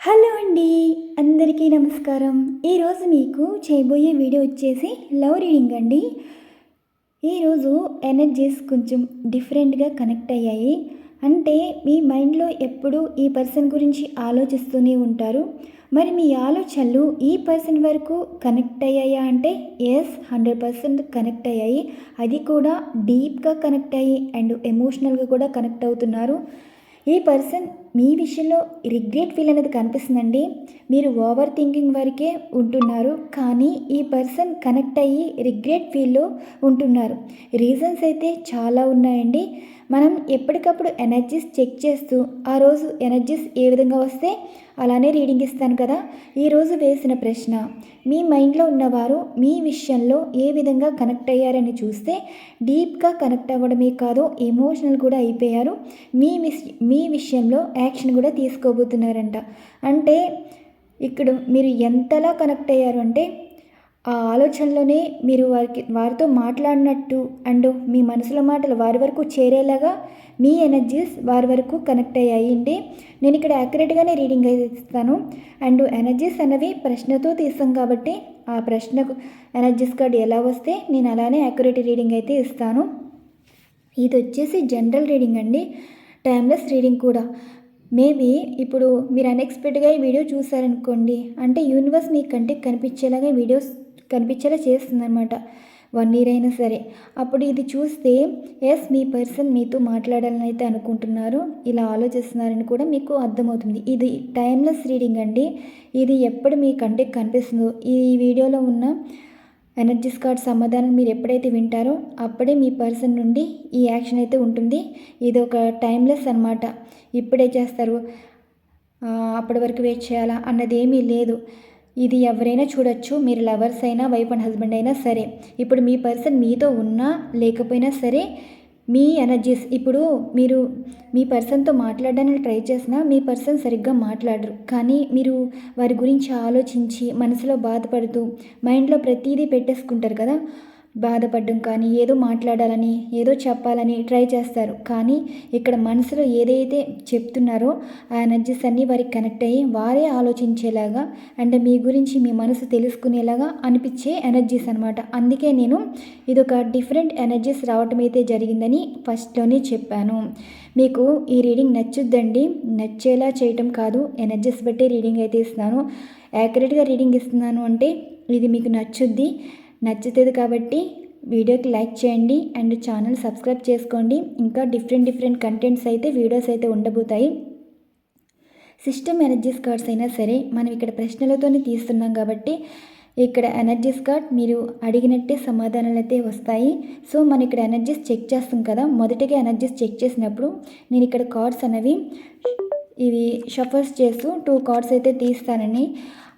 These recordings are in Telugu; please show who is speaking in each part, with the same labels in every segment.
Speaker 1: హలో అండి అందరికీ నమస్కారం. ఈరోజు మీకు చేయబోయే వీడియో వచ్చేసి లవ్ రీడింగ్ అండి. ఈరోజు ఎనర్జీస్ కొంచెం డిఫరెంట్గా కనెక్ట్ అయ్యాయి. అంటే మీ మైండ్లో ఎప్పుడూ ఈ పర్సన్ గురించి ఆలోచిస్తూనే ఉంటారు. మరి మీ ఆలోచనలు ఈ పర్సన్ వరకు కనెక్ట్ అయ్యాయా అంటే ఎస్ హండ్రెడ్ పర్సెంట్ కనెక్ట్ అయ్యాయి. అది కూడా డీప్గా కనెక్ట్ అయ్యి అండ్ ఎమోషనల్గా కూడా కనెక్ట్ అవుతున్నారు. ఈ పర్సన్ మీ విషయంలో రిగ్రెట్ ఫీల్ అనేది కనిపిస్తుందండి? మీరు ఓవర్ థింకింగ్ వరకే ఉంటున్నారు కానీ ఈ పర్సన్ కనెక్ట్ అయ్యి రిగ్రెట్ ఫీల్లో ఉంటున్నారు. రీజన్స్ అయితే చాలా ఉన్నాయండి. మనం ఎప్పటికప్పుడు ఎనర్జీస్ చెక్ చేస్తూ ఆ రోజు ఎనర్జీస్ ఏ విధంగా వస్తే అలానే రీడింగ్ ఇస్తాను కదా. ఈరోజు వేసిన ప్రశ్న మీ మైండ్లో ఉన్నవారు మీ విషయంలో ఏ విధంగా కనెక్ట్ అయ్యారని చూస్తే డీప్గా కనెక్ట్ అవ్వడమే కాదు ఎమోషనల్ కూడా అయిపోయారు. మీ మీ విషయంలో యాక్షన్ కూడా తీసుకోబోతున్నారంట. అంటే ఇక్కడ మీరు ఎంతలా కనెక్ట్ అయ్యారు అంటే ఆ ఆలోచనలోనే మీరు వారికి వారితో మాట్లాడినట్టు అండ్ మీ మనసులో మాటలు వారి వరకు చేరేలాగా మీ ఎనర్జీస్ వారి వరకు కనెక్ట్ అయ్యాయి. అండి నేను ఇక్కడ యాక్యురేట్గానే రీడింగ్ అయితే ఇస్తాను. అండ్ ఎనర్జీస్ అనేవి ప్రశ్నతో తీస్తాం కాబట్టి ఆ ప్రశ్నకు ఎనర్జీస్ కార్డ్ ఎలా వస్తే నేను అలానే యాక్యురేట్ రీడింగ్ అయితే ఇస్తాను. ఇది వచ్చేసి జనరల్ రీడింగ్ అండి. టైమ్లెస్ రీడింగ్ కూడా. మేబీ ఇప్పుడు మీరు అన్ఎక్స్పెక్టెడ్గా ఈ వీడియో చూసారనుకోండి అంటే యూనివర్స్ మీ కంటికి కనిపించేలాగా వీడియోస్ కనిపించేలా చేస్తుందన్నమాట. వన్ ఇయర్ అయినా సరే. అప్పుడు ఇది చూస్తే ఎస్ మీ పర్సన్ మీతో మాట్లాడాలని అయితే అనుకుంటున్నారు. ఇలా ఆలోచిస్తున్నారని కూడా మీకు అర్థమవుతుంది. ఇది టైమ్లెస్ రీడింగ్ అండి. ఇది ఎప్పుడు మీ కంటికి కనిపిస్తుందో. ఈ వీడియోలో ఉన్న ఎనర్జీస్ కార్డ్ సమాధానం మీరు ఎప్పుడైతే వింటారో అప్పుడే మీ పర్సన్ నుండి ఈ యాక్షన్ అయితే ఉంటుంది. ఇది ఒక టైమ్లెస్ అనమాట ఇప్పుడే చేస్తారు. అప్పటి వరకు వెయిట్ చేయాలా? అన్నది ఏమీ లేదు. ఇది ఎవరైనా చూడొచ్చు. మీరు లవర్స్ అయినా వైఫ్ అండ్ హస్బెండ్ అయినా సరే. ఇప్పుడు మీ పర్సన్ మీతో ఉన్నా లేకపోయినా సరే మీ ఎనర్జీస్ ఇప్పుడు మీరు మీ పర్సన్తో మాట్లాడడానికి ట్రై చేసినా మీ పర్సన్ సరిగ్గా మాట్లాడరు. కానీ మీరు వారి గురించి ఆలోచించి మనసులో బాధపడుతూ మైండ్లో ప్రతిదీ పెట్టేసుకుంటారు కదా. బాధపడడం కానీ ఏదో మాట్లాడాలని ఏదో చెప్పాలని ట్రై చేస్తారు. కానీ ఇక్కడ మనసులో ఏదైతే చెప్తున్నారో ఆ ఎనర్జీస్ అన్నీ వారికి కనెక్ట్ అయ్యి వారే ఆలోచించేలాగా అండ్ మీ గురించి మీ మనసు తెలుసుకునేలాగా అనిపించే ఎనర్జీస్ అనమాట అందుకే నేను ఇది ఒక డిఫరెంట్ ఎనర్జీస్ రావటం అయితే జరిగిందని ఫస్ట్లోనే చెప్పాను. మీకు ఈ రీడింగ్ నచ్చుద్దండి. నచ్చేలా చేయటం కాదు. ఎనర్జీస్ బట్టి రీడింగ్ అయితే ఇస్తున్నాను. యాక్యురేట్గా రీడింగ్ ఇస్తున్నాను అంటే ఇది మీకు నచ్చుద్ది. నచ్చుతుంది కాబట్టి వీడియోకి లైక్ చేయండి అండ్ ఛానల్ సబ్స్క్రైబ్ చేసుకోండి. ఇంకా డిఫరెంట్ డిఫరెంట్ కంటెంట్స్ అయితే వీడియోస్ అయితే ఉండబోతాయి. సిస్టమ్ ఎనర్జీస్ కార్డ్స్ అయినా సరే మనం ఇక్కడ ప్రశ్నలతోనే తీస్తున్నాం కాబట్టి ఇక్కడ ఎనర్జీస్ కార్డ్ మీరు అడిగినట్టే సమాధానాలు అయితే వస్తాయి. సో మనం ఇక్కడ ఎనర్జీస్ చెక్ చేస్తాం కదా మొదటిగా ఎనర్జీస్ చెక్ చేసినప్పుడు నేను ఇక్కడ కార్డ్స్ అనేవి ఇవి షఫర్స్ చేస్తూ టూ కార్డ్స్ అయితే తీస్తానని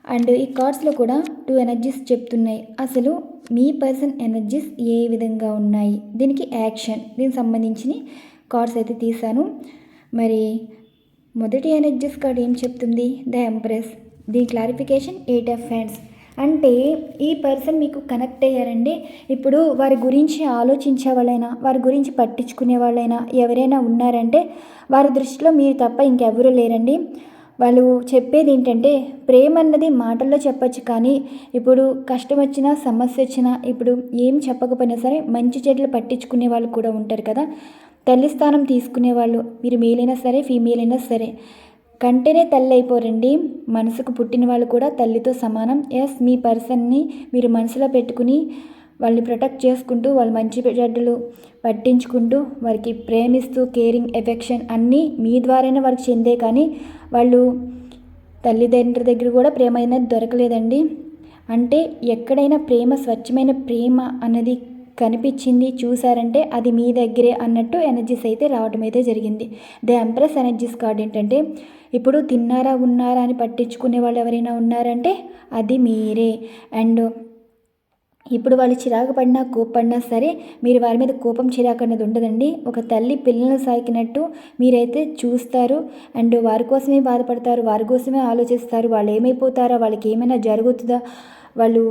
Speaker 1: అండ్ ఈ కార్డ్స్లో కూడా టూ ఎనర్జీస్ చెప్తున్నాయి. అసలు మీ పర్సన్ ఎనర్జీస్ ఏ విధంగా ఉన్నాయి? దీనికి యాక్షన్. దీనికి సంబంధించిన కార్డ్స్ అయితే తీశాను. మరి మొదటి ఎనర్జీస్ కార్డ్ ఏం చెప్తుంది? The empress. దీని క్లారిఫికేషన్ ఎయిట్ ఆఫ్ హ్యాండ్స్ అంటే ఈ పర్సన్ మీకు కనెక్ట్ అయ్యారండి. ఇప్పుడు వారి గురించి ఆలోచించే వాళ్ళైనా వారి గురించి పట్టించుకునే వాళ్ళైనా ఎవరైనా ఉన్నారంటే వారి దృష్టిలో మీరు తప్ప ఇంకెవరూ లేరండి. వాళ్ళు చెప్పేది ఏంటంటే ప్రేమ అన్నది మాటల్లో చెప్పచ్చు కానీ ఇప్పుడు కష్టం వచ్చినా సమస్య వచ్చినా ఇప్పుడు ఏం చెప్పకపోయినా సరే మంచి చెట్లు పట్టించుకునే వాళ్ళు కూడా ఉంటారు కదా. తల్లి స్థానం తీసుకునే వాళ్ళు మీరు మేలైనా సరే ఫీమేల్ అయినా సరే కంటేనే తల్లి అయిపోరండి. మనసుకు పుట్టిన వాళ్ళు కూడా తల్లితో సమానం. ఎస్ మీ పర్సన్ని మీరు మనసులో పెట్టుకుని వాళ్ళని ప్రొటెక్ట్ చేసుకుంటూ వాళ్ళు మంచి చెడ్డలు పట్టించుకుంటూ వారికి ప్రేమిస్తూ కేరింగ్ ఎఫెక్షన్ అన్నీ మీ ద్వారానే వారికి చెందే కానీ వాళ్ళు తల్లిదండ్రుల దగ్గర కూడా ప్రేమ అనేది దొరకలేదండి. అంటే ఎక్కడైనా ప్రేమ స్వచ్ఛమైన ప్రేమ అన్నది కనిపించింది చూసారంటే అది మీ దగ్గరే అన్నట్టు ఎనర్జీస్ అయితే రావడం అయితే జరిగింది. ద ఎంప్రెస్ ఎనర్జీస్ కార్డ్ ఏంటంటే ఇప్పుడు తిన్నారా ఉన్నారా అని పట్టించుకునే వాళ్ళు ఎవరైనా ఉన్నారంటే అది మీరే. అండ్ ఇప్పుడు వాళ్ళు చిరాకు పడినా కోపడినా సరే మీరు వారి మీద కోపం చిరాకు అనేది ఉండదండి. ఒక తల్లి పిల్లలను సాకినట్టు మీరైతే చూస్తారు. అండ్ వారి కోసమే బాధపడతారు వారి కోసమే ఆలోచిస్తారు. వాళ్ళు ఏమైపోతారా వాళ్ళకి ఏమైనా జరుగుతుందా వాళ్ళు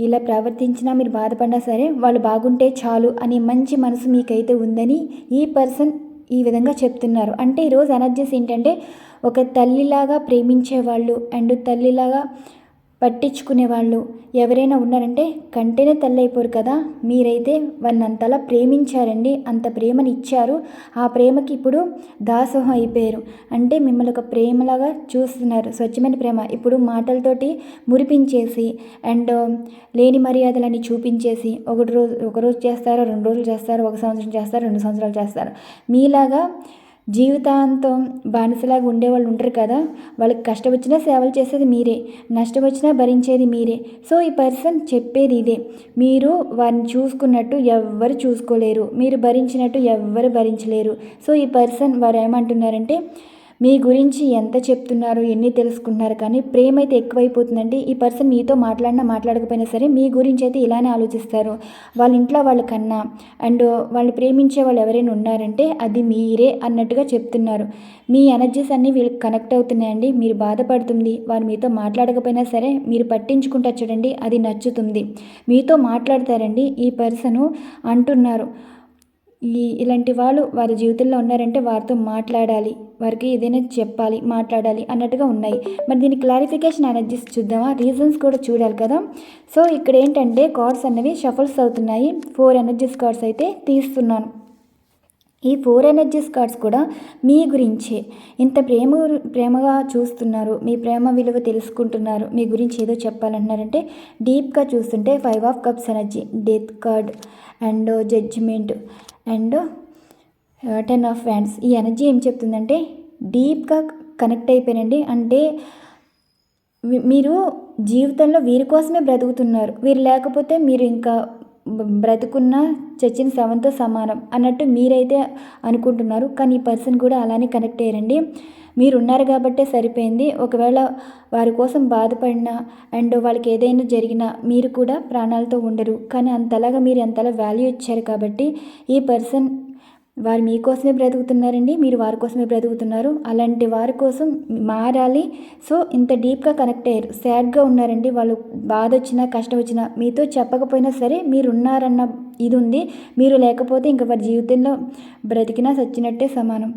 Speaker 1: ఇలా ప్రవర్తించినా మీరు బాధపడినా సరే వాళ్ళు బాగుంటే చాలు అనే మంచి మనసు మీకైతే ఉందని ఈ పర్సన్ ఈ విధంగా చెప్తున్నారు. అంటే ఈరోజు ఎనర్జీస్ ఏంటంటే ఒక తల్లిలాగా ప్రేమించేవాళ్ళు అండ్ తల్లిలాగా పట్టించుకునే వాళ్ళు ఎవరైనా ఉన్నారంటే కంటేనే తల్లి కదా. మీరైతే వాళ్ళని అంతలా ప్రేమించారండి. అంత ప్రేమని ఇచ్చారు ఆ ప్రేమకి ఇప్పుడు దాసోహం అయిపోయారు. అంటే మిమ్మల్ని ఒక ప్రేమలాగా చూస్తున్నారు. స్వచ్ఛమైన ప్రేమ. ఇప్పుడు మాటలతోటి మురిపించేసి అండ్ లేని మర్యాదలని చూపించేసి ఒకటి రోజు ఒక రోజు చేస్తారు రెండు రోజులు చేస్తారు ఒక సంవత్సరం చేస్తారు రెండు సంవత్సరాలు చేస్తారు. మీలాగా జీవితాంతం బానిసలాగా ఉండేవాళ్ళు ఉంటారు కదా వాళ్ళకి కష్టం వచ్చినా సేవలు చేసేది మీరే నష్టం వచ్చినా భరించేది మీరే. సో ఈ పర్సన్ చెప్పేది ఇదే మీరు వారిని చూసుకున్నట్టు ఎవ్వరు చూసుకోలేరు మీరు భరించినట్టు ఎవ్వరు భరించలేరు. సో ఈ పర్సన్ వారు ఏమంటున్నారంటే మీ గురించి ఎంత చెప్తున్నారు ఎన్ని తెలుసుకుంటున్నారు కానీ ప్రేమ అయితే ఎక్కువైపోతుందండి. ఈ పర్సన్ మీతో మాట్లాడినా మాట్లాడకపోయినా సరే మీ గురించి అయితే ఇలానే ఆలోచిస్తారు. వాళ్ళ ఇంట్లో వాళ్ళ కన్నా అండ్ వాళ్ళు ప్రేమించే వాళ్ళు ఎవరైనా ఉన్నారంటే అది మీరే అన్నట్టుగా చెప్తున్నారు. మీ ఎనర్జీస్ అన్నీ వీళ్ళకి కనెక్ట్ అవుతున్నాయండి. మీరు బాధపడుతుంది. వారు మీతో మాట్లాడకపోయినా సరే మీరు పట్టించుకుంటారు చూడండి అది నచ్చుతుంది. మీతో మాట్లాడతారండి. ఈ పర్సను అంటున్నారు. ఈ ఇలాంటి వాళ్ళు వారి జీవితంలో ఉన్నారంటే వారితో మాట్లాడాలి వారికి ఏదైనా చెప్పాలి మాట్లాడాలి అన్నట్టుగా ఉన్నాయి. మరి దీని క్లారిఫికేషన్ ఎనర్జీస్ చూద్దామా? రీజన్స్ కూడా చూడాలి కదా? సో ఇక్కడ ఏంటంటే కార్డ్స్ అనేవి షఫల్స్ అవుతున్నాయి. ఫోర్ ఎనర్జీస్ కార్డ్స్ అయితే తీస్తున్నాను. ఈ ఫోర్ ఎనర్జీస్ కార్డ్స్ కూడా మీ గురించే. ఇంత ప్రేమ ప్రేమగా చూస్తున్నారు మీ ప్రేమ విలువ తెలుసుకుంటున్నారు మీ గురించి ఏదో చెప్పాలంటున్నారంటే డీప్గా చూస్తుంటే five of cups energy death card and judgement and ten of wands ఈ ఎనర్జీ ఏం చెప్తుందంటే డీప్గా కనెక్ట్ అయిపోయినండి. అంటే మీరు జీవితంలో వీరి కోసమే బ్రతుకుతున్నారు. వీరు లేకపోతే మీరు ఇంకా బ్రతుకున్న చచ్చిన శవంతో సమానం అన్నట్టు మీరైతే అనుకుంటున్నారు. కానీ ఈ పర్సన్ కూడా అలానే కనెక్ట్ అయ్యారండి. మీరు ఉన్నారు కాబట్టే సరిపోయింది. ఒకవేళ వారి కోసం బాధపడినా అండ్ వాళ్ళకి ఏదైనా జరిగినా మీరు కూడా ప్రాణాలతో ఉండరు. కానీ అంతలాగా మీరు అంతలా వాల్యూ ఇచ్చారు కాబట్టి ఈ పర్సన్ వారు మీకోసమే బ్రతుకుతున్నారండి మీరు వారి కోసమే బ్రతుకుతున్నారు. అలాంటి వారి కోసం మారాలి. సో ఇంత డీప్గా కనెక్ట్ అయ్యారు. సాడ్గా ఉన్నారండి. వాళ్ళు బాధ వచ్చినా కష్టం వచ్చినా మీతో చెప్పకపోయినా సరే మీరు ఉన్నారన్న ఇది ఉంది. మీరు లేకపోతే ఇంకా వారి జీవితంలో బ్రతికినా సచ్చినట్టే సమానం.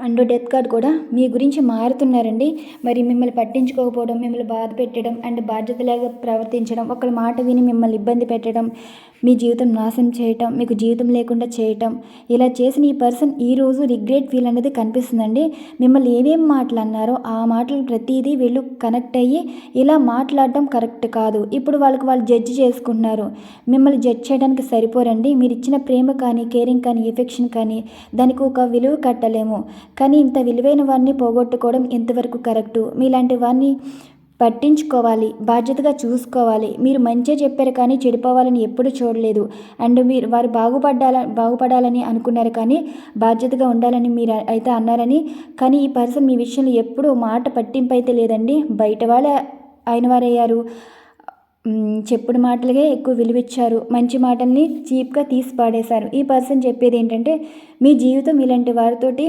Speaker 1: అండ్ డెత్ కార్డ్ కూడా మీ గురించి మారుతున్నారండి. మరి మిమ్మల్ని పట్టించుకోకపోవడం మిమ్మల్ని బాధ పెట్టడం అండ్ బాధ్యతలాగా ప్రవర్తించడం ఒకళ్ళ మాట విని మిమ్మల్ని ఇబ్బంది పెట్టడం మీ జీవితం నాశనం చేయటం మీకు జీవితం లేకుండా చేయటం ఇలా చేసిన ఈ పర్సన్ ఈరోజు రిగ్రెట్ ఫీల్ అనేది కనిపిస్తుందండి. మిమ్మల్ని ఏమేమి మాటలు అన్నారో ఆ మాటలు ప్రతిదీ వీళ్ళు కనెక్ట్ అయ్యి ఇలా మాట్లాడటం కరెక్ట్ కాదు. ఇప్పుడు వాళ్ళకి వాళ్ళు జడ్జి చేసుకుంటున్నారు. మిమ్మల్ని జడ్జ్ చేయడానికి సరిపోరండి. మీరు ఇచ్చిన ప్రేమ కానీ కేరింగ్ కానీ ఎఫెక్షన్ కానీ దానికి ఒక విలువ కట్టలేము. కానీ ఇంత విలువైన వారిని పోగొట్టుకోవడం ఎంతవరకు కరెక్టు? మీలాంటి వారిని పట్టించుకోవాలి బాధ్యతగా చూసుకోవాలి. మీరు మంచిగా చెప్పారు కానీ చెడిపోవాలని ఎప్పుడు చూడలేదు. అండ్ మీరు వారు బాగుపడాల బాగుపడాలని అనుకున్నారు కానీ బాధ్యతగా ఉండాలని మీరు అయితే అన్నారని. కానీ ఈ పర్సన్ మీ విషయంలో ఎప్పుడు మాట పట్టింపు అయితే లేదండి. బయట వాళ్ళే అయిన వారయ్యారు. చెప్పుడు మాటలకే ఎక్కువ విలువిచ్చారు. మంచి మాటల్ని చీప్గా తీసి పాడేశారు ఈ పర్సన్ చెప్పేది ఏంటంటే మీ జీవితం ఇలాంటి వారితోటి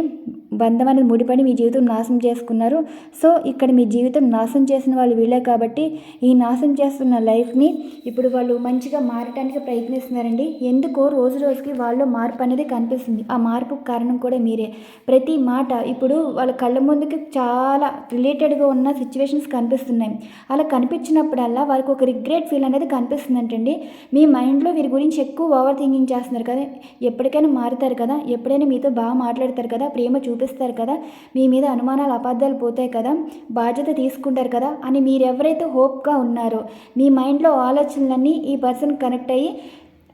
Speaker 1: బంధం అనేది ముడిపడి మీ జీవితం నాశనం చేసుకున్నారు. సో ఇక్కడ మీ జీవితం నాశనం చేసిన వాళ్ళు వీళ్ళే కాబట్టి ఈ నాశనం చేస్తున్న లైఫ్ని ఇప్పుడు వాళ్ళు మంచిగా మారటానికి ప్రయత్నిస్తున్నారండి. ఎందుకో రోజు రోజుకి వాళ్ళు మార్పు అనేది కనిపిస్తుంది. ఆ మార్పుకు కారణం కూడా మీరే. ప్రతి మాట ఇప్పుడు వాళ్ళ కళ్ళ ముందుకి చాలా రిలేటెడ్గా ఉన్న సిచ్యువేషన్స్ కనిపిస్తున్నాయి. అలా కనిపించినప్పుడల్లా వారికి ఒక రిగ్రెట్ ఫీల్ అనేది కనిపిస్తుందంటండి. మీ మైండ్లో వీరి గురించి ఎక్కువ ఓవర్ థింకింగ్ చేస్తున్నారు కదా. ఎప్పటికైనా మారుతారు కదా. ఎప్పుడైనా మీతో బాగా మాట్లాడతారు కదా. ప్రేమ చూపిస్తారు కదా? మీ మీద అనుమానాలు అబద్ధాలు పోతాయి కదా? బాధ్యత తీసుకుంటారు కదా? అని మీరెవరైతే హోప్గా ఉన్నారో మీ మైండ్లో ఆలోచనలన్నీ ఈ పర్సన్ కనెక్ట్ అయ్యి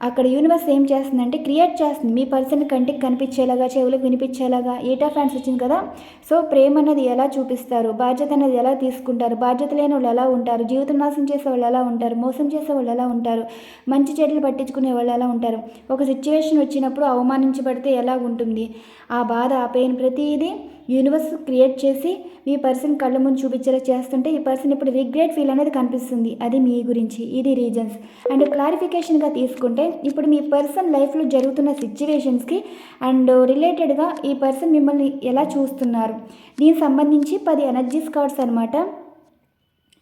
Speaker 1: అక్కడ యూనివర్స్ ఏం చేస్తుందంటే క్రియేట్ చేస్తుంది. మీ పర్సన్ కంటికి కనిపించేలాగా చెవులకు వినిపించేలాగా ఏటా ఫ్యాన్స్ వచ్చింది కదా? సో ప్రేమ అనేది ఎలా చూపిస్తారు? బాధ్యత అనేది ఎలా తీసుకుంటారు? బాధ్యత లేని వాళ్ళు ఎలా ఉంటారు? జీవితం నాశనం చేసే వాళ్ళు ఎలా ఉంటారు? మోసం చేసే వాళ్ళు ఎలా ఉంటారు? మంచి చెట్లు పట్టించుకునే వాళ్ళు ఎలా ఉంటారు? ఒక సిచ్యువేషన్ వచ్చినప్పుడు అవమానించబడితే ఎలా ఉంటుంది? ఆ బాధ ఆ పెయిన్ ప్రతిదీ యూనివర్స్ క్రియేట్ చేసి మీ పర్సన్ కళ్ళ ముందు చూపించేలా చేస్తుంటే ఈ పర్సన్ ఇప్పుడు రిగ్రెట్ ఫీల్ అనేది కనిపిస్తుంది. అది మీ గురించి ఇది రీజన్స్ అండ్ క్లారిఫికేషన్గా తీసుకుంటే ఇప్పుడు మీ పర్సన్ లైఫ్లో జరుగుతున్న సిచ్యువేషన్స్కి అండ్ రిలేటెడ్గా ఈ పర్సన్ మిమ్మల్ని ఎలా చూస్తున్నారు? దీనికి సంబంధించి పది ఎనర్జీస్ కార్డ్స్ అనమాట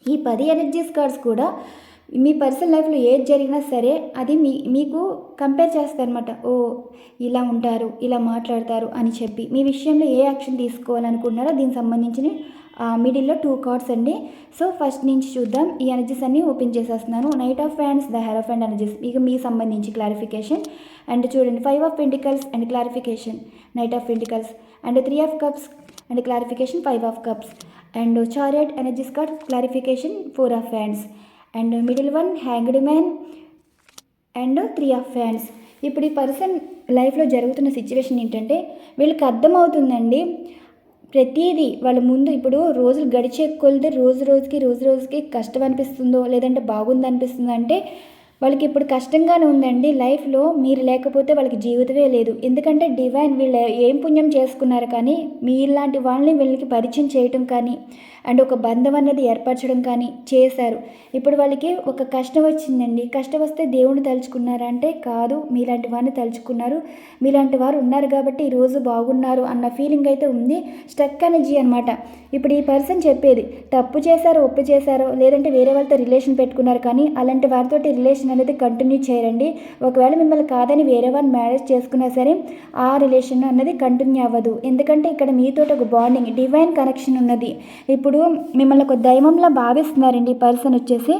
Speaker 1: ఈ పది ఎనర్జీస్ కార్డ్స్ కూడా మీ పర్సనల్ లైఫ్లో ఏది జరిగినా సరే అది మీ మీకు కంపేర్ చేస్తారనమాట ఓ ఇలా ఉంటారు ఇలా మాట్లాడతారు అని చెప్పి. మీ విషయంలో ఏ యాక్షన్ తీసుకోవాలనుకుంటున్నారో దీనికి సంబంధించిన మిడిల్లో టూ కార్డ్స్ అండి. సో ఫస్ట్ నుంచి చూద్దాం. ఈ ఎనర్జీస్ అన్ని ఓపెన్ చేసేస్తున్నాను. Knight of wands the hierophant and energies ఇక మీ సంబంధించి క్లారిఫికేషన్ అండ్ చూడండి five of pentacles and clarification knight of pentacles and three of cups and clarification five of cups and chariot energies card clarification four of hands and middle one hanged man and three of fans. ఇప్పుడు ఈ పర్సన్ లైఫ్లో జరుగుతున్న సిచ్యువేషన్ ఏంటంటే వీళ్ళకి అర్థమవుతుందండి ప్రతిదీ వాళ్ళ ముందు ఇప్పుడు రోజులు గడిచే కొలితే రోజు రోజుకి రోజు రోజుకి కష్టం అనిపిస్తుందో లేదంటే బాగుంది అనిపిస్తుందో అంటే వాళ్ళకి ఇప్పుడు కష్టంగానే ఉందండి. లైఫ్లో మీరు లేకపోతే వాళ్ళకి జీవితమే లేదు. ఎందుకంటే డివైన్ వీళ్ళు ఏం పుణ్యం చేసుకున్నారు కానీ మీలాంటి వాళ్ళని వీళ్ళకి పరిచయం చేయటం కానీ అండ్ ఒక బంధం అన్నది ఏర్పరచడం కానీ చేశారు. ఇప్పుడు వాళ్ళకి ఒక కష్టం వచ్చిందండి. కష్టం వస్తే దేవుణ్ణి తలుచుకున్నారా అంటే కాదు. మీలాంటి వారిని తలుచుకున్నారు. మీలాంటి వారు ఉన్నారు కాబట్టి ఈరోజు బాగున్నారు అన్న ఫీలింగ్ అయితే ఉంది. స్టక్ ఎనర్జీ అనమాట ఇప్పుడు ఈ పర్సన్ చెప్పేది తప్పు చేశారో ఒప్పు చేశారో లేదంటే వేరే వాళ్ళతో రిలేషన్ పెట్టుకున్నారు కానీ అలాంటి వారితోటి రిలేషన్ అనేది కంటిన్యూ చేయరండి ఒకవేళ మిమ్మల్ని కాదని వేరే వాళ్ళు మ్యారేజ్ చేసుకున్నా సరే ఆ రిలేషన్ అన్నది కంటిన్యూ అవ్వదు. ఎందుకంటే ఇక్కడ మీతో ఒక బాండింగ్ డివైన్ కనెక్షన్ ఉన్నది. ఇప్పుడు మిమ్మల్ని ఒక దైవంలా భావిస్తున్నారండి ఈ పర్సన్ వచ్చేసి.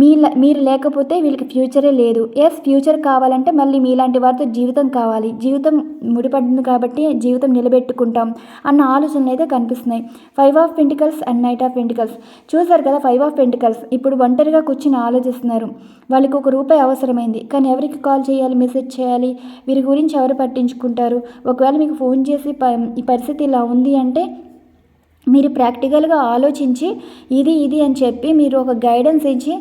Speaker 1: మీ మీరు లేకపోతే వీళ్ళకి ఫ్యూచరే లేదు. ఎస్ ఫ్యూచర్ కావాలంటే మళ్ళీ మీలాంటి వారితో జీవితం కావాలి. జీవితం ముడిపడింది కాబట్టి జీవితం నిలబెట్టుకుంటాం అన్న ఆలోచనలు అయితే కనిపిస్తున్నాయి. Five of pentacles and knight of pentacles చూసారు కదా ఫైవ్ ఆఫ్ పెంటికల్స్ ఇప్పుడు ఒంటరిగా కూర్చుని ఆలోచిస్తున్నారు. వాళ్ళకి ఒక రూపాయి అవసరమైంది. కానీ ఎవరికి కాల్ చేయాలి మెసేజ్ చేయాలి? వీరి గురించి ఎవరు పట్టించుకుంటారు? ఒకవేళ మీకు ఫోన్ చేసి ప ఈ పరిస్థితి ఇలా ఉంది అంటే మీరు ప్రాక్టికల్గా ఆలోచించి ఇది ఇది అని చెప్పి మీరు ఒక గైడెన్స్ ఇచ్చి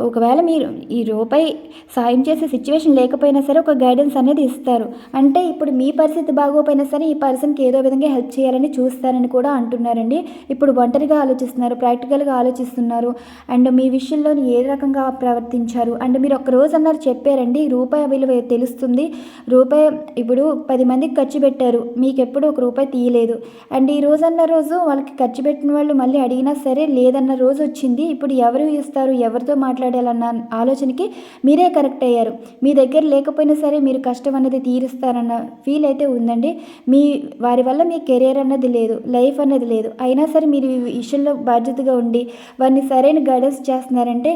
Speaker 1: ఒకవేళ మీరు ఈ రూపాయి సాయం చేసే సిచ్యువేషన్ లేకపోయినా సరే ఒక గైడెన్స్ అనేది ఇస్తారు. అంటే ఇప్పుడు మీ పరిస్థితి బాగోపోయినా సరే ఈ పర్సన్కి ఏదో విధంగా హెల్ప్ చేయాలని చూస్తారని కూడా అంటున్నారండి. ఇప్పుడు ఒంటరిగా ఆలోచిస్తున్నారు ప్రాక్టికల్గా ఆలోచిస్తున్నారు. అండ్ మీ విషయంలో ఏ రకంగా ప్రవర్తించారు? అండ్ మీరు ఒక రోజు అన్నారు చెప్పారండి రూపాయి విలువ తెలుస్తుంది. రూపాయి ఇప్పుడు పది మందికి ఖర్చు పెట్టారు. మీకు ఎప్పుడు ఒక రూపాయి తీయలేదు. అండ్ ఈ రోజు అన్న రోజు వాళ్ళకి ఖర్చు పెట్టిన వాళ్ళు మళ్ళీ అడిగినా సరే లేదన్న రోజు వచ్చింది. ఇప్పుడు ఎవరు ఇస్తారు? ఎవరితో మాట్లాడాలన్న ఆలోచనకి మీరే కరెక్ట్ అయ్యారు. మీ దగ్గర లేకపోయినా సరే మీరు కష్టం అనేది తీరుస్తారన్న ఫీల్ అయితే ఉందండి. మీ వారి వల్ల మీ కెరీర్ అన్నది లేదు లైఫ్ అన్నది లేదు. అయినా సరే మీరు ఈ విషయంలో బాధ్యతగా ఉండి వారిని సరైన గైడెన్స్ చేస్తున్నారంటే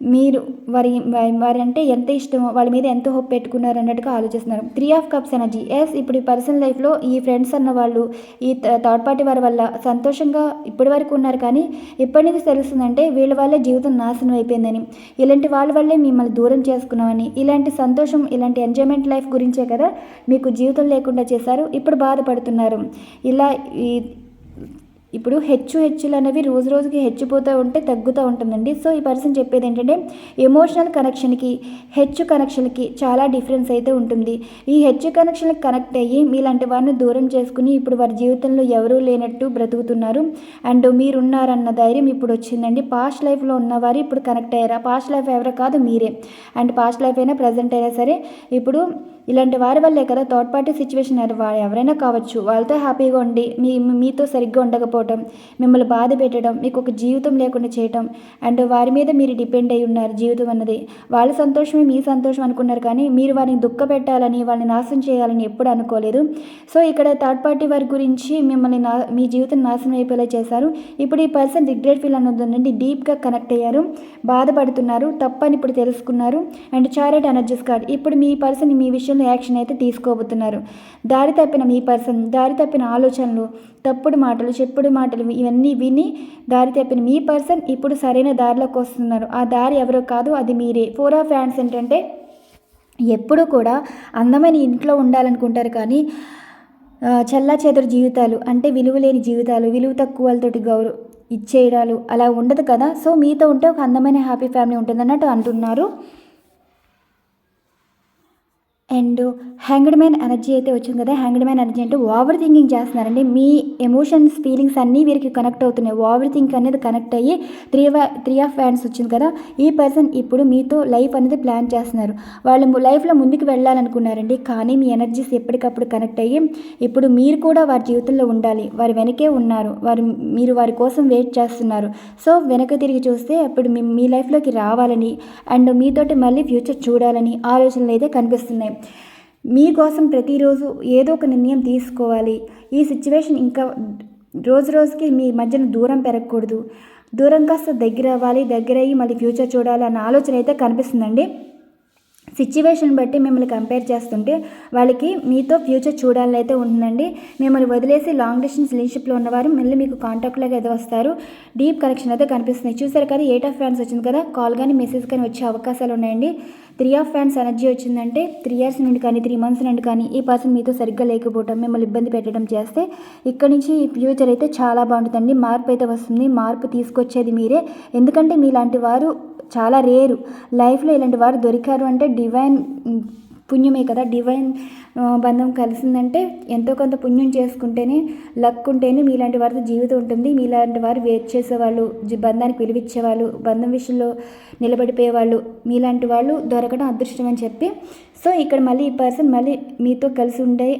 Speaker 1: మీరు వారి వారి అంటే ఎంత ఇష్టమో వాళ్ళ మీద ఎంత హోప్ పెట్టుకున్నారు అన్నట్టుగా ఆలోచిస్తున్నారు. Three of cups energies ఇప్పుడు ఈ పర్సనల్ లైఫ్లో ఈ ఫ్రెండ్స్ అన్న వాళ్ళు ఈ థర్డ్ పార్టీ వారి వల్ల సంతోషంగా ఇప్పటి వరకు ఉన్నారు కానీ ఇప్పటి నుంచి తెలుస్తుందంటే వీళ్ళ వల్లే జీవితం నాశనం అయిపోయిందని. ఇలాంటి వాళ్ళ వల్లే మిమ్మల్ని దూరం చేసుకున్నామని. ఇలాంటి సంతోషం ఇలాంటి ఎంజాయ్మెంట్ లైఫ్ గురించే కదా మీకు జీవితం లేకుండా చేశారు. ఇప్పుడు బాధపడుతున్నారు. ఇలా ఈ ఇప్పుడు హెచ్చు హెచ్చులు అనేవి రోజు రోజుకి హెచ్చిపోతూ ఉంటే తగ్గుతూ ఉంటుందండి. సో ఈ పర్సన్ చెప్పేది ఏంటంటే ఎమోషనల్ కనెక్షన్కి హెచ్చు కనెక్షన్కి చాలా డిఫరెన్స్ అయితే ఉంటుంది. ఈ హెచ్చు కనెక్షన్కి కనెక్ట్ అయ్యి మీలాంటి వారిని దూరం చేసుకుని ఇప్పుడు వారి జీవితంలో ఎవరూ లేనట్టు బ్రతుకుతున్నారు. అండ్ మీరున్నారన్న ధైర్యం ఇప్పుడు వచ్చిందండి. పాస్ట్ లైఫ్లో ఉన్నవారు ఇప్పుడు కనెక్ట్ అయ్యారా? పాస్ట్ లైఫ్ ఎవరు కాదు మీరే. అండ్ పాస్ట్ లైఫ్ అయినా ప్రజెంట్ అయినా సరే ఇప్పుడు ఇలాంటి వారి వల్లే కదా థర్డ్ పార్టీ సిచ్యువేషన్ ఎవరైనా కావచ్చు. వాళ్ళతో హ్యాపీగా ఉండి మీ మీతో సరిగ్గా ఉండకపోవటం మిమ్మల్ని బాధ పెట్టడం మీకు ఒక జీవితం లేకుండా చేయటం అండ్ వారి మీద మీరు డిపెండ్ అయి ఉన్నారు జీవితం అన్నది. వాళ్ళ సంతోషమే మీ సంతోషం అనుకున్నారు కానీ మీరు వారిని దుఃఖ పెట్టాలని వాళ్ళని నాశనం చేయాలని ఎప్పుడు అనుకోలేదు. సో ఇక్కడ థర్డ్ పార్టీ వారి గురించి మిమ్మల్ని నా మీ జీవితం నాశనం అయిపోయేలా చేశారు. ఇప్పుడు ఈ పర్సన్ రిగ్రెట్ ఫీల్ అన్నది డీప్గా కనెక్ట్ అయ్యారు. బాధపడుతున్నారు. తప్పని ఇప్పుడు తెలుసుకున్నారు. అండ్ చారెట్ ఎనర్జీస్ కార్డ్ ఇప్పుడు మీ పర్సన్ మీ విషయం విషయంలో యాక్షన్ అయితే తీసుకోబోతున్నారు. దారి తప్పిన మీ పర్సన్ దారి తప్పిన ఆలోచనలు తప్పుడు మాటలు చెప్పుడు మాటలు ఇవన్నీ విని దారి తప్పిన మీ పర్సన్ ఇప్పుడు సరైన దారిలోకి వస్తున్నారు. ఆ దారి ఎవరో కాదు అది మీరే. ఫోర్ ఆఫ్ హ్యాండ్స్ ఏంటంటే ఎప్పుడూ కూడా అందమైన ఇంట్లో ఉండాలనుకుంటారు కానీ చల్లా చెదరు జీవితాలు అంటే విలువ లేని జీవితాలు విలువ తక్కువలతోటి గౌరవ ఇచ్చేయడాలు అలా ఉండదు కదా. సో మీతో ఉంటే ఒక అందమైన హ్యాపీ ఫ్యామిలీ ఉంటుంది అన్నట్టు అంటున్నారు. అండ్ హ్యాంగ్డ్ మ్యాన్ ఎనర్జీ అయితే వచ్చింది కదా హ్యాంగ్డ్ మ్యాన్ ఎనర్జీ అంటే ఓవర్ థింకింగ్ చేస్తున్నారండి. మీ ఎమోషన్స్ ఫీలింగ్స్ అన్నీ వీరికి కనెక్ట్ అవుతున్నాయి. ఓవర్ థింక్ అనేది కనెక్ట్ అయ్యి త్రీ త్రీ ఆఫ్ ఫ్యాన్స్ వచ్చింది కదా ఈ పర్సన్ ఇప్పుడు మీతో లైఫ్ అనేది ప్లాన్ చేస్తున్నారు. వాళ్ళు లైఫ్లో ముందుకు వెళ్ళాలనుకున్నారండి కానీ మీ ఎనర్జీస్ ఎప్పటికప్పుడు కనెక్ట్ అయ్యి ఇప్పుడు మీరు కూడా వారి జీవితంలో ఉండాలి. వారి వెనకే ఉన్నారు. వారు మీరు వారి కోసం వెయిట్ చేస్తున్నారు. సో వెనక తిరిగి చూస్తే అప్పుడు మీ మీ లైఫ్లోకి రావాలని అండ్ మీతోటి మళ్ళీ ఫ్యూచర్ చూడాలని ఆలోచనలు అయితే కనిపిస్తున్నాయి. మీకోసం ప్రతిరోజు ఏదో ఒక నిర్ణయం తీసుకోవాలి. ఈ సిచ్యువేషన్ ఇంకా రోజు రోజుకి మీ మధ్యన దూరం పెరగకూడదు. దూరం కాస్త దగ్గర అవ్వాలి దగ్గర అయ్యి మళ్ళీ ఫ్యూచర్ చూడాలి అన్న ఆలోచన అయితే కనిపిస్తుందండి. సిచ్యువేషన్ బట్టి మిమ్మల్ని కంపేర్ చేస్తుంటే వాళ్ళకి మీతో ఫ్యూచర్ చూడాలని అయితే ఉంటుందండి. మిమ్మల్ని వదిలేసి లాంగ్ డిస్టెన్స్ రిలేషన్షిప్లో ఉన్నవారు మళ్ళీ మీకు కాంటాక్ట్లోకి అయితే వస్తారు. డీప్ కనెక్షన్ అయితే కనిపిస్తున్నాయి. చూసారు కదా ఎయిట్ ఆఫ్ ఫ్యాన్స్ వచ్చింది కదా కాల్ కానీ మెసేజ్ కానీ వచ్చే అవకాశాలు ఉన్నాయండి. త్రీ ఆఫ్ ఫ్యాన్స్ ఎనర్జీ వచ్చిందంటే త్రీ ఇయర్స్ నుండి కానీ త్రీ మంత్స్ నుండి కానీ ఈ పర్సన్ మీతో సరిగ్గా లేకపోవటం మిమ్మల్ని ఇబ్బంది పెట్టడం చేస్తే ఇక్కడ నుంచి ఫ్యూచర్ అయితే చాలా బాగుంటుందండి. మార్పు అయితే వస్తుంది. మార్పు తీసుకొచ్చేది మీరే. ఎందుకంటే మీలాంటి వారు చాలా రేరు. లైఫ్లో ఇలాంటి వారు దొరికారు అంటే డివైన్ పుణ్యమే కదా. డివైన్ బంధం కలిసిందంటే ఎంతో కొంత పుణ్యం చేసుకుంటేనే లక్ ఉంటేనే మీలాంటి వారితో జీవితం ఉంటుంది. మీలాంటి వారు వెయిట్ చేసేవాళ్ళు బంధానికి విలువిచ్చేవాళ్ళు బంధం విషయంలో నిలబడిపోయేవాళ్ళు మీలాంటి వాళ్ళు దొరకడం అదృష్టం అని చెప్పి. సో ఇక్కడ మళ్ళీ ఈ పర్సన్ మళ్ళీ మీతో కలిసి ఉండే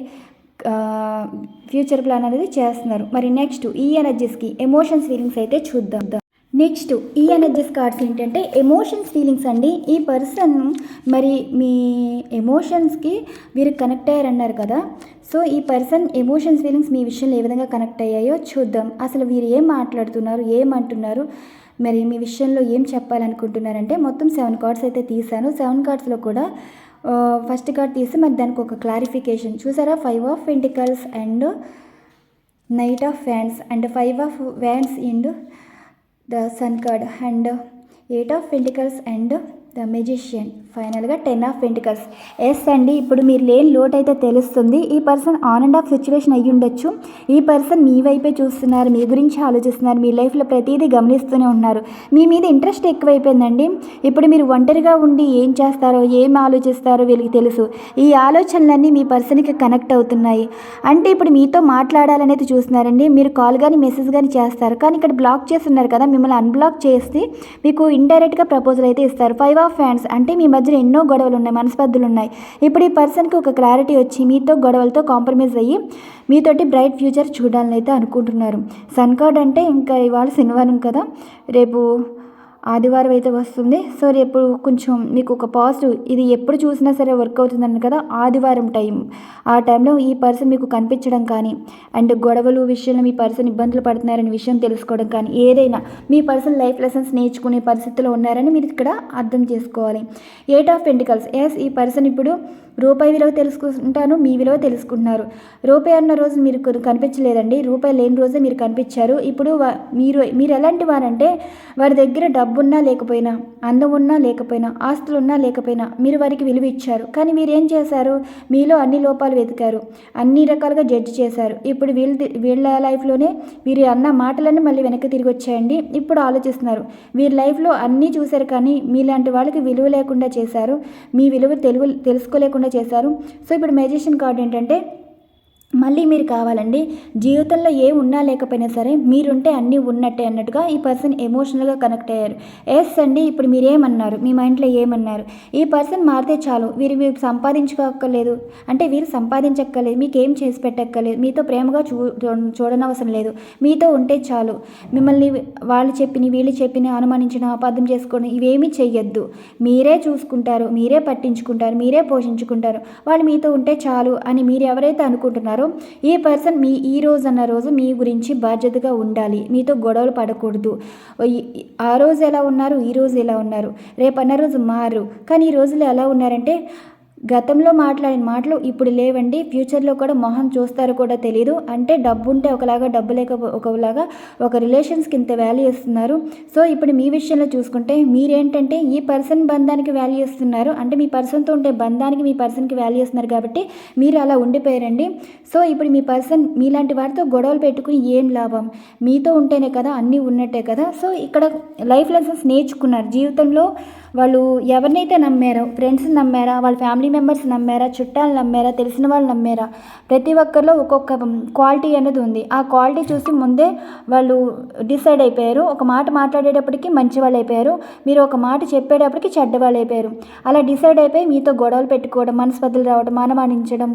Speaker 1: ఫ్యూచర్ ప్లాన్ అనేది చేస్తున్నారు. మరి నెక్స్ట్ ఈ ఎనర్జీస్కి ఎమోషన్స్ ఫీలింగ్స్ అయితే చూద్దాం. నెక్స్ట్ ఈ ఎనర్జీస్ కార్డ్స్ ఏంటంటే ఎమోషన్స్ ఫీలింగ్స్ అండి. ఈ పర్సన్ మరి మీ ఎమోషన్స్కి వీరు కనెక్ట్ అయ్యారన్నారు కదా. సో ఈ పర్సన్ ఎమోషన్స్ ఫీలింగ్స్ మీ విషయంలో ఏ విధంగా కనెక్ట్ అయ్యాయో చూద్దాం. అసలు వీరు ఏం మాట్లాడుతున్నారు ఏమంటున్నారు మరి మీ విషయంలో ఏం చెప్పాలనుకుంటున్నారంటే మొత్తం సెవెన్ కార్డ్స్ అయితే తీసాను సెవెన్ కార్డ్స్లో కూడా ఫస్ట్ కార్డ్ తీసి మరి దానికి ఒక క్లారిఫికేషన్. చూసారా? Five of pentacles and knight of fans and five of wands and the sun card and eight of pentacles and the magician ఫైనల్గా టెన్ ఆఫ్ వెంటికల్స్ ఎస్ అండి ఇప్పుడు మీరు లేని లోటు అయితే తెలుస్తుంది. ఈ person on and off situation అయ్యి ఉండొచ్చు. ఈ పర్సన్ మీ వైపే చూస్తున్నారు మీ గురించి ఆలోచిస్తున్నారు మీ లైఫ్లో ప్రతిదీ గమనిస్తూనే ఉన్నారు. మీ మీద ఇంట్రెస్ట్ ఎక్కువైపోయిందండి. ఇప్పుడు మీరు ఒంటరిగా ఉండి ఏం చేస్తారో ఏం ఆలోచిస్తారో వీళ్ళకి తెలుసు. ఈ ఆలోచనలన్నీ మీ పర్సన్కి కనెక్ట్ అవుతున్నాయి. అంటే ఇప్పుడు మీతో మాట్లాడాలనేది చూస్తున్నారండి. మీరు కాల్ కానీ మెసేజ్ కానీ చేస్తారు. కానీ ఇక్కడ బ్లాక్ చేస్తున్నారు కదా మిమ్మల్ని అన్బ్లాక్ చేసి మీకు ఇండైరెక్ట్గా ప్రపోజల్ అయితే ఇస్తారు. ఫైవ్ ఆఫ్ ఫ్యాన్స్ అంటే మీ మధ్యన ఎన్నో గొడవలు ఉన్నాయి మనస్పర్ధలు ఉన్నాయి ఇప్పుడు ఈ పర్సన్కి ఒక క్లారిటీ వచ్చి మీతో గొడవలతో కాంప్రమైజ్ అయ్యి మీతోటి బ్రైట్ ఫ్యూచర్ చూడాలని అయితే అనుకుంటున్నారు. సన్ కార్డ్ అంటే ఇంకా ఇవాళ శనివారం కదా. రేపు ఆదివారం అయితే వస్తుంది. సో రేపు కొంచెం మీకు ఒక పాజిటివ్ ఇది ఎప్పుడు చూసినా సరే వర్క్ అవుతుందని కదా ఆదివారం టైం ఆ టైంలో ఈ పర్సన్ మీకు కనిపించడం కానీ అండ్ గొడవలు విషయంలో మీ పర్సన్ ఇబ్బందులు పడుతున్నారని విషయం తెలుసుకోవడం కానీ ఏదైనా మీ పర్సన్ లైఫ్ లెసన్స్ నేర్చుకునే పరిస్థితిలో ఉన్నారని మీరు ఇక్కడ అర్థం చేసుకోవాలి. Eight of pentacles. ఎస్ ఈ పర్సన్ ఇప్పుడు రూపాయి విలువ తెలుసుకుంటాను మీ విలువ తెలుసుకుంటున్నారు. రూపాయి అన్న రోజు మీరు కనిపించలేదండి రూపాయి లేని రోజే మీరు కనిపించారు. ఇప్పుడు మీరు మీరు ఎలాంటి వారంటే వారి దగ్గర డబ్బు డబ్బున్నా లేకపోయినా అందం ఉన్నా లేకపోయినా ఆస్తులు ఉన్నా లేకపోయినా మీరు వారికి విలువ ఇచ్చారు. కానీ మీరేం చేశారు? మీలో అన్ని లోపాలు వెతికారు. అన్ని రకాలుగా జడ్జి చేశారు. ఇప్పుడు వీళ్ళ వీళ్ళ లైఫ్లోనే వీరి అన్న మాటలన్నీ మళ్ళీ వెనక్కి తిరిగి వచ్చాయండి. ఇప్పుడు ఆలోచిస్తున్నారు. వీరి లైఫ్లో అన్నీ చూశారు కానీ మీలాంటి వాళ్ళకి విలువ లేకుండా చేశారు. మీ విలువ తెలుగు తెలుసుకోలేకుండా చేశారు. సో ఇప్పుడు మెజిషియన్ కార్డు ఏంటంటే మళ్ళీ మీరు కావాలండి. జీవితంలో ఏ ఉన్నా లేకపోయినా సరే మీరుంటే అన్నీ ఉన్నట్టే అన్నట్టుగా ఈ పర్సన్ ఎమోషనల్గా కనెక్ట్ అయ్యారు. ఎస్ అండి ఇప్పుడు మీరేమన్నారు? మీ మైండ్లో ఏమన్నారు? ఈ పర్సన్ మారితే చాలు. వీరు మీరు సంపాదించుకోక్కర్లేదు. అంటే వీరు సంపాదించక్కర్లేదు. మీకు ఏం చేసి పెట్టక్కర్లేదు. మీతో ప్రేమగా చూ చూడనవసరం లేదు. మీతో ఉంటే చాలు. మిమ్మల్ని వాళ్ళు చెప్పిన వీళ్ళు చెప్పిన అనుమానించిన అపార్థం చేసుకొని ఇవేమీ చెయ్యొద్దు. మీరే చూసుకుంటారు. మీరే పట్టించుకుంటారు. మీరే పోషించుకుంటారు. వాళ్ళు మీతో ఉంటే చాలు అని మీరు ఎవరైతే అనుకుంటున్నారో ఈ పర్సన్ మీ ఈ రోజు అన్న రోజు మీ గురించి బాధ్యతగా ఉండాలి? మీతో గొడవలు పడకూడదు. ఆ రోజు ఎలా ఉన్నారు? ఈ రోజు ఎలా ఉన్నారు? రేపు అన్న రోజు మారు. కానీ ఈ రోజులో ఎలా ఉన్నారంటే గతంలో మాట్లాడిన మాటలు ఇప్పుడు లేవండి. ఫ్యూచర్లో కూడా మొహం చూస్తారో కూడా తెలియదు అంటే డబ్బు ఉంటే ఒకలాగా డబ్బు లేక ఒకలాగా ఒక రిలేషన్స్కి ఇంత వాల్యూ ఇస్తున్నారు. సో ఇప్పుడు మీ విషయంలో చూసుకుంటే మీరేంటంటే ఈ పర్సన్ బంధానికి వాల్యూ ఇస్తున్నారు. అంటే మీ పర్సన్తో ఉండే బంధానికి మీ పర్సన్కి వాల్యూ ఇస్తున్నారు కాబట్టి మీరు అలా ఉండిపోయారండి. సో ఇప్పుడు మీ పర్సన్ మీలాంటి వారితో గొడవలు పెట్టుకుని ఏం లాభం? మీతో ఉంటేనే కదా అన్నీ ఉన్నట్టే కదా. సో ఇక్కడ లైఫ్ లెసన్స్ నేర్చుకున్నారు. జీవితంలో వాళ్ళు ఎవరినైతే నమ్మారో ఫ్రెండ్స్ని నమ్మారా వాళ్ళ ఫ్యామిలీ మెంబర్స్ నమ్మారా చుట్టాలు నమ్మారా తెలిసిన వాళ్ళు నమ్మారా ప్రతి ఒక్కరిలో ఒక్కొక్క క్వాలిటీ అనేది ఉంది. ఆ క్వాలిటీ చూసి ముందే వాళ్ళు డిసైడ్ అయిపోయారు. ఒక మాట మాట్లాడేటప్పటికి మంచి వాళ్ళు అయిపోయారు. మీరు ఒక మాట చెప్పేటప్పటికి చెడ్డవాళ్ళు అయిపోయారు. అలా డిసైడ్ అయిపోయి మీతో గొడవలు పెట్టుకోవడం మనస్పర్ధలు రావడం మానమానించడం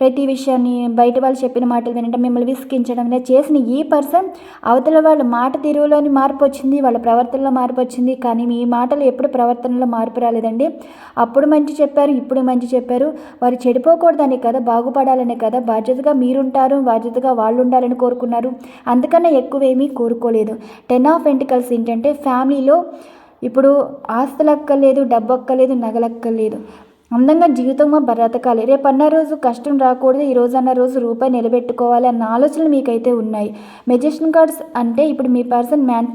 Speaker 1: ప్రతి విషయాన్ని బయట వాళ్ళు చెప్పిన మాటలు వినడం మిమ్మల్ని విసిగించడం ఇలా చేసిన ఈ పర్సన్ అవతల వాళ్ళ మాట తీరులోని మార్పు వచ్చింది వాళ్ళ ప్రవర్తనలో మార్పు వచ్చింది. కానీ మీ మాటలు ఎప్పుడు ప్రవర్తనలో మార్పు రాలేదండి. అప్పుడు మంచి చెప్పారు ఇప్పుడు మంచి చెప్పారు. వారు చెడిపోకూడదనే కదా బాగుపడాలనే కదా బాధ్యతగా మీరుంటారు బాధ్యతగా వాళ్ళు ఉండాలని కోరుకున్నారు. అందుకన్నా ఎక్కువేమీ కోరుకోలేదు. టెన్ ఆఫ్ ఎంటికల్స్ ఏంటంటే ఫ్యామిలీలో ఇప్పుడు ఆస్తులు అక్కర్లేదు డబ్బు అక్కర్లేదు నగలు అక్కర్లేదు అందంగా జీవితంగా బ్రతకాలి. రేపు అన్న రోజు కష్టం రాకూడదు ఈ రోజు అన్న రోజు రూపాయి నిలబెట్టుకోవాలి అన్న ఆలోచనలు మీకైతే ఉన్నాయి. మెజిషియన్ కార్డ్స్ అంటే ఇప్పుడు మీ పర్సన్ మ్యాన్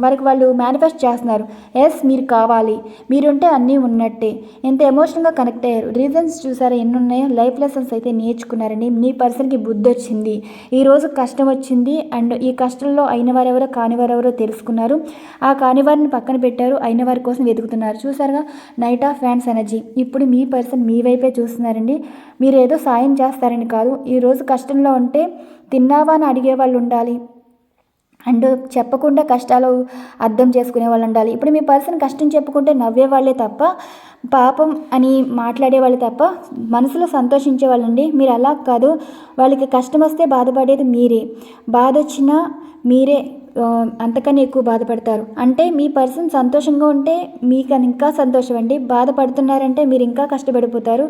Speaker 1: వారికి వాళ్ళు మేనిఫెస్ట్ చేస్తున్నారు. ఎస్ మీరు కావాలి. మీరుంటే అన్నీ ఉన్నట్టే. ఎంత ఎమోషనల్గా కనెక్ట్ అయ్యారు. రీజన్స్ చూసారా ఎన్ని ఉన్నాయో లైఫ్ లెసన్స్ అయితే నేర్చుకున్నారండి. మీ పర్సన్కి బుద్ధి వచ్చింది. ఈ రోజు కష్టం వచ్చింది అండ్ ఈ కష్టంలో అయిన వారెవరో కాని వారెవరో తెలుసుకున్నారు. ఆ కాని వారిని పక్కన పెట్టారు. అయిన వారి కోసం వెతుకుతున్నారు. చూసారుగా? నైట్ ఆఫ్ ఫ్యాన్స్ ఎనర్జీ. ఇప్పుడు మీ పర్సన్ మీ వైపే చూస్తున్నారండి. మీరు ఏదో సాయం చేస్తారని కాదు. ఈరోజు కష్టంలో ఉంటే తిన్నావా అని అడిగే వాళ్ళు ఉండాలి. అండ్ చెప్పకుండా కష్టాలు అర్థం చేసుకునే వాళ్ళు ఉండాలి. ఇప్పుడు మీ పర్సన్ కష్టం చెప్పుకుంటే నవ్వే వాళ్ళే తప్ప పాపం అని మాట్లాడే వాళ్ళు తప్ప మనసులో సంతోషించే వాళ్ళండి మీరు అలా కాదు. వాళ్ళకి కష్టం వస్తే బాధపడేది మీరే. బాధ వచ్చినా మీరే. అంతకని ఎక్కువ బాధపడతారు. అంటే మీ పర్సన్ సంతోషంగా ఉంటే మీకు ఇంకా సంతోషం అండి బాధపడుతున్నారంటే మీరు ఇంకా కష్టపడిపోతారు.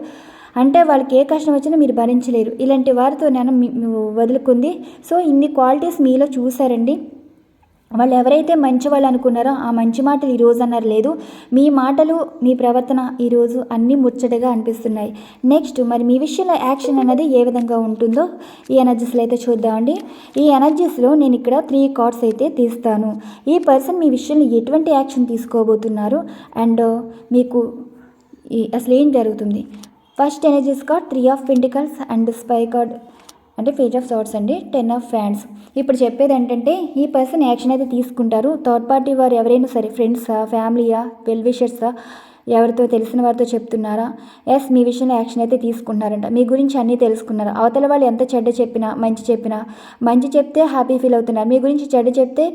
Speaker 1: అంటే వాళ్ళకి ఏ కష్టం వచ్చినా మీరు భరించలేరు. ఇలాంటి వారితో నేను వదులుకుంది. సో ఇన్ని క్వాలిటీస్ మీలో చూసారండి వాళ్ళు ఎవరైతే మంచి వాళ్ళు అనుకున్నారో ఆ మంచి మాటలు ఈరోజు అన్నారు. లేదు మీ మాటలు మీ ప్రవర్తన ఈరోజు అన్నీ ముచ్చటగా అనిపిస్తున్నాయి. నెక్స్ట్ మరి మీ విషయంలో యాక్షన్ అనేది ఏ విధంగా ఉంటుందో ఈ ఎనర్జీస్లో అయితే చూద్దామండి. ఈ ఎనర్జీస్లో నేను ఇక్కడ త్రీ కార్డ్స్ అయితే తీస్తాను. ఈ పర్సన్ మీ విషయంలో ఎటువంటి యాక్షన్ తీసుకోబోతున్నారు? అండ్ uh, మీకు ఈ అసలు ఏం జరుగుతుంది? First energies card three of pentacles and spy card అంటే పేజ్ ఆఫ్ థాట్స్ అండి టెన్ ఆఫ్ ఫ్యాన్స్ ఇప్పుడు చెప్పేది ఏంటంటే ఈ పర్సన్ యాక్షన్ అయితే తీసుకుంటారు. థర్డ్ పార్టీ వారు ఎవరైనా సరే ఫ్రెండ్సా ఫ్యామిలీయా వెల్ విషర్సా ఎవరితో తెలిసిన వారితో చెప్తున్నారా? ఎస్ మీ విషయంలో యాక్షన్ అయితే తీసుకుంటున్నారంట. మీ గురించి అన్నీ తెలుసుకున్నారు? అవతల వాళ్ళు ఎంత చెడ్డ చెప్పినా మంచి చెప్పినా మంచి చెప్తే హ్యాపీ ఫీల్ అవుతున్నారు. మీ గురించి చెడ్డ చెప్తే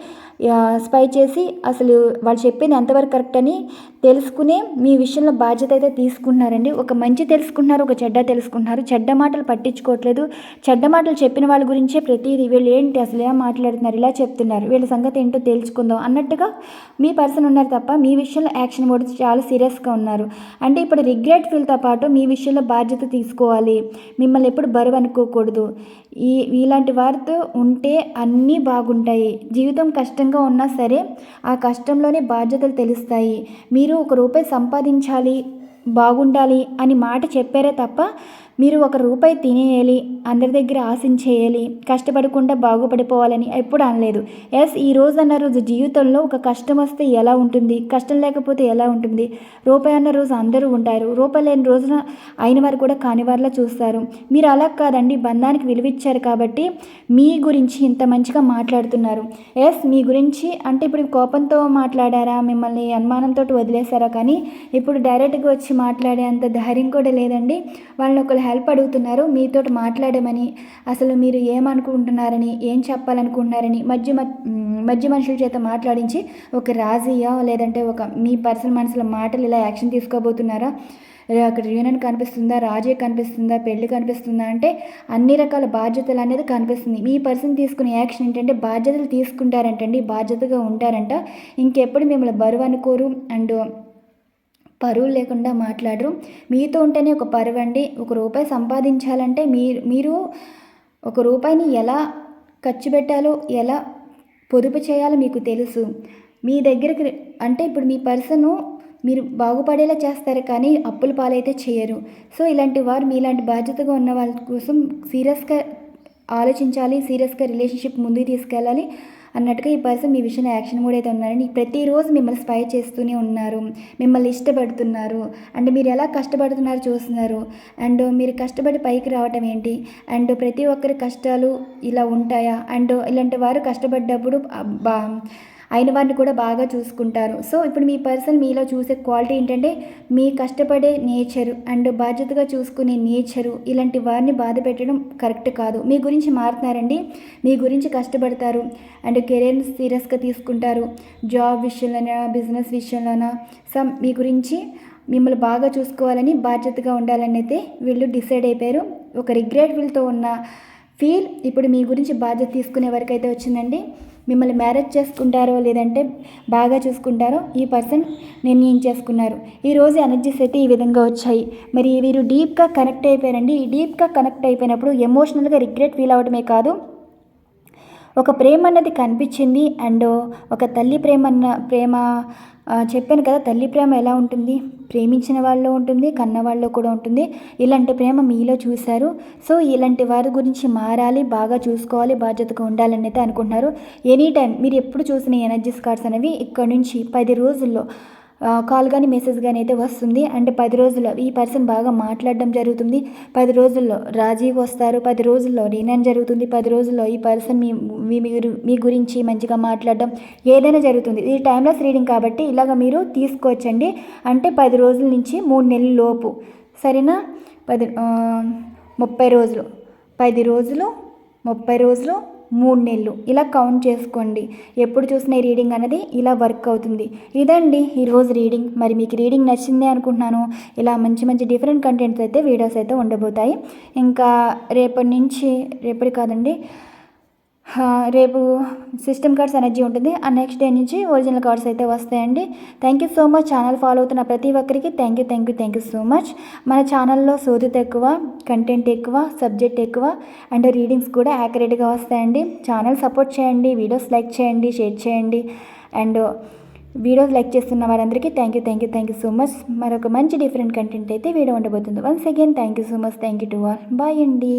Speaker 1: స్పై చేసి అసలు వాళ్ళు చెప్పింది ఎంతవరకు కరెక్ట్ అని తెలుసుకునే మీ విషయంలో బాధ్యత అయితే తీసుకుంటున్నారండి. ఒక మంచి తెలుసుకుంటున్నారు ఒక చెడ్డ తెలుసుకుంటున్నారు. చెడ్డ మాటలు పట్టించుకోవట్లేదు. చెడ్డ మాటలు చెప్పిన వాళ్ళ గురించే ప్రతిదీ వీళ్ళు ఏంటి అసలు ఎలా మాట్లాడుతున్నారు ఇలా చెప్తున్నారు. వీళ్ళ సంగతి ఏంటో తెలుసుకుందాం అన్నట్టుగా మీ పర్సన్ ఉన్నారు తప్ప మీ విషయంలో యాక్షన్ కూడా చాలా సీరియస్ సీరియస్గా ఉన్నారు. అంటే ఇప్పుడు రిగ్రెట్ ఫీల్తో పాటు మీ విషయంలో బాధ్యత తీసుకోవాలి. మిమ్మల్ని ఎప్పుడు బరువు అనుకోకూడదు. ఈ ఇలాంటి వారితో ఉంటే అన్నీ బాగుంటాయి. జీవితం కష్టంగా ఉన్నా సరే ఆ కష్టంలోనే బాధ్యతలు తెలుస్తాయి. మీరు ఒక రూపాయి సంపాదించాలి బాగుండాలి అని మాట చెప్పారే తప్ప మీరు ఒక రూపాయి తినేయాలి అందరి దగ్గర ఆశించేయాలి కష్టపడకుండా బాగుపడిపోవాలని ఎప్పుడు అనలేదు. ఎస్ ఈ రోజు అన్న రోజు జీవితంలో ఒక కష్టం వస్తే ఎలా ఉంటుంది? కష్టం లేకపోతే ఎలా ఉంటుంది? రూపాయి అన్న రోజు అందరూ ఉంటారు. రూపాయి లేని రోజున అయిన వారు కూడా కాని వారిలా చూస్తారు. మీరు అలా కాదండి బంధానికి విలువిచ్చారు కాబట్టి మీ గురించి ఇంత మంచిగా మాట్లాడుతున్నారు. ఎస్ మీ గురించి అంటే ఇప్పుడు కోపంతో మాట్లాడారా? మిమ్మల్ని అనుమానంతో వదిలేశారా? కానీ ఇప్పుడు డైరెక్ట్గా వచ్చి మాట్లాడే అంత ధైర్యం కూడా లేదండి. వాళ్ళని ఒకళ్ళు హెల్ప్ అడుగుతున్నారు. మీతో మాట్లాడమని అసలు మీరు ఏమనుకుంటున్నారని ఏం చెప్పాలనుకుంటున్నారని మధ్య మ- మధ్య మనుషుల చేత మాట్లాడించి ఒక రాజీయా లేదంటే ఒక మీ పర్సనల్ మనసులో మాటలు ఇలా యాక్షన్ తీసుకోబోతున్నారా? అక్కడ యూనియన్ కనిపిస్తుందా? రాజీ కనిపిస్తుందా? పెళ్ళి కనిపిస్తుందా? అంటే అన్ని రకాల బాధ్యతలు అనేది కనిపిస్తుంది. మీ పర్సన్ తీసుకునే యాక్షన్ ఏంటంటే బాధ్యతలు తీసుకుంటారంటండి బాధ్యతగా ఉంటారంట. ఇంకెప్పుడు మిమ్మల్ని బరువు అనుకోరు. అండ్ పరువు లేకుండా మాట్లాడరు. మీతో ఉంటేనే ఒక పరువు అండి. ఒక రూపాయి సంపాదించాలంటే మీరు మీరు ఒక రూపాయిని ఎలా ఖర్చు పెట్టాలో ఎలా పొదుపు చేయాలో మీకు తెలుసు. మీ దగ్గరికి అంటే ఇప్పుడు మీ పర్సను మీరు బాగుపడేలా చేస్తారు కానీ అప్పుల పాలైతే చేయరు. సో ఇలాంటి వారు మీలాంటి బాధ్యతగా ఉన్న వాళ్ళ కోసం సీరియస్గా ఆలోచించాలి సీరియస్గా రిలేషన్షిప్ ముందుకు తీసుకెళ్ళాలి అన్నట్టుగా ఈ పర్సన్ మీ విషయంలో యాక్షన్ కూడా అయితే ఉన్నారని ప్రతిరోజు మిమ్మల్ని స్పై చేస్తూనే ఉన్నారు మిమ్మల్ని ఇష్టపడుతున్నారు. అండ్ మీరు ఎలా కష్టపడుతున్నారో చూస్తున్నారు. అండ్ మీరు కష్టపడి పైకి రావటం ఏంటి? అండ్ ప్రతి ఒక్కరి కష్టాలు ఇలా ఉంటాయా? అండ్ ఇలాంటి వారు కష్టపడ్డప్పుడు బా అయిన వారిని కూడా బాగా చూసుకుంటారు. సో ఇప్పుడు మీ పర్సన్ మీలో చూసే క్వాలిటీ ఏంటంటే మీ కష్టపడే నేచరు అండ్ బాధ్యతగా చూసుకునే నేచరు ఇలాంటి వారిని బాధ పెట్టడం కరెక్ట్ కాదు. మీ గురించి మారుతున్నారండి. మీ గురించి కష్టపడతారు. అండ్ కెరీర్ని సీరియస్గా తీసుకుంటారు. జాబ్ విషయంలోనా బిజినెస్ విషయంలోనా సమ్ మీ గురించి మిమ్మల్ని బాగా చూసుకోవాలని బాధ్యతగా ఉండాలని అయితే వీళ్ళు డిసైడ్ అయిపోయారు. ఒక రిగ్రెట్ వీళ్ళతో ఉన్న ఫీల్ ఇప్పుడు మీ గురించి బాధ్యత తీసుకునే వరకు అయితే వచ్చిందండి. మిమ్మల్ని మ్యారేజ్ చేసుకుంటారో లేదంటే బాగా చూసుకుంటారో ఈ పర్సన్ నిర్ణయం చేసుకున్నారు. ఈరోజు ఎనర్జీస్ అయితే ఈ విధంగా వచ్చాయి. మరి వీరు డీప్గా కనెక్ట్ అయిపోయారండి. ఈ డీప్గా కనెక్ట్ అయిపోయినప్పుడు ఎమోషనల్గా రిగ్రెట్ ఫీల్ అవడమే కాదు. ఒక ప్రేమ అన్నది కనిపించింది. అండ్ ఒక తల్లి ప్రేమ అన్న ప్రేమ చెప్పాను కదా తల్లి ప్రేమ ఎలా ఉంటుంది? ప్రేమించిన వాళ్ళు ఉంటుంది కన్న వాళ్ళు కూడా ఉంటుంది. ఇలాంటి ప్రేమ మీలో చూశారు. సో ఇలాంటి వారి గురించి మారాలి బాగా చూసుకోవాలి బాధ్యతగా ఉండాలని అయితే అనుకుంటున్నారు. ఎనీ టైం మీరు ఎప్పుడు చూసిన ఎనర్జీస్ కార్డ్స్ అనేవి ఇక్కడ నుంచి పది రోజుల్లో కాల్ కానీ మెసేజ్ కానీ అయితే వస్తుంది. అంటే పది రోజుల్లో ఈ పర్సన్ బాగా మాట్లాడడం జరుగుతుంది. పది రోజుల్లో రాజీవ్ వస్తారు. పది రోజుల్లో రీనన్ జరుగుతుంది. పది రోజుల్లో ఈ పర్సన్ మీ మీ మీరు మీ గురించి మంచిగా మాట్లాడడం ఏదైనా జరుగుతుంది. ఇది టైమ్లెస్ రీడింగ్ కాబట్టి ఇలాగ మీరు తీసుకోవచ్చండి. అంటే పది రోజుల నుంచి మూడు నెలల లోపు. సరేనా? పది ముప్పై రోజులు. పది రోజులు ముప్పై రోజులు మూడు నెలలు. ఇలా కౌంట్ చేసుకోండి. ఎప్పుడు చూసిన రీడింగ్ అనేది ఇలా వర్క్ అవుతుంది. ఇదండి ఈరోజు రీడింగ్ మరి మీకు రీడింగ్ నచ్చిందే అనుకుంటున్నాను. ఇలా మంచి మంచి డిఫరెంట్ కంటెంట్స్ అయితే వీడియోస్ అయితే ఉండబోతాయి. ఇంకా రేపటి నుంచి రేపటి కాదండి రేపు సిస్టమ్ కార్డ్స్ ఎనర్జీ ఉంటుంది. ఆ నెక్స్ట్ డే నుంచి ఒరిజినల్ కార్డ్స్ అయితే వస్తాయండి. Thank you so much channel follow అవుతున్న ప్రతి ఒక్కరికి thank you thank you thank you so much మన ఛానల్లో సోదిత ఎక్కువ కంటెంట్ ఎక్కువ సబ్జెక్ట్ ఎక్కువ అండ్ రీడింగ్స్ కూడా యాక్యురేట్గా వస్తాయండి. ఛానల్ సపోర్ట్ చేయండి వీడియోస్ లైక్ చేయండి షేర్ చేయండి అండ్ వీడియోస్ లైక్ చేస్తున్న వారందరికీ thank you thank you thank you so much మరొక మంచి డిఫరెంట్ కంటెంట్ అయితే వీడియో ఉండబోతుంది. Once again thank you so much thank you to all bye అండి.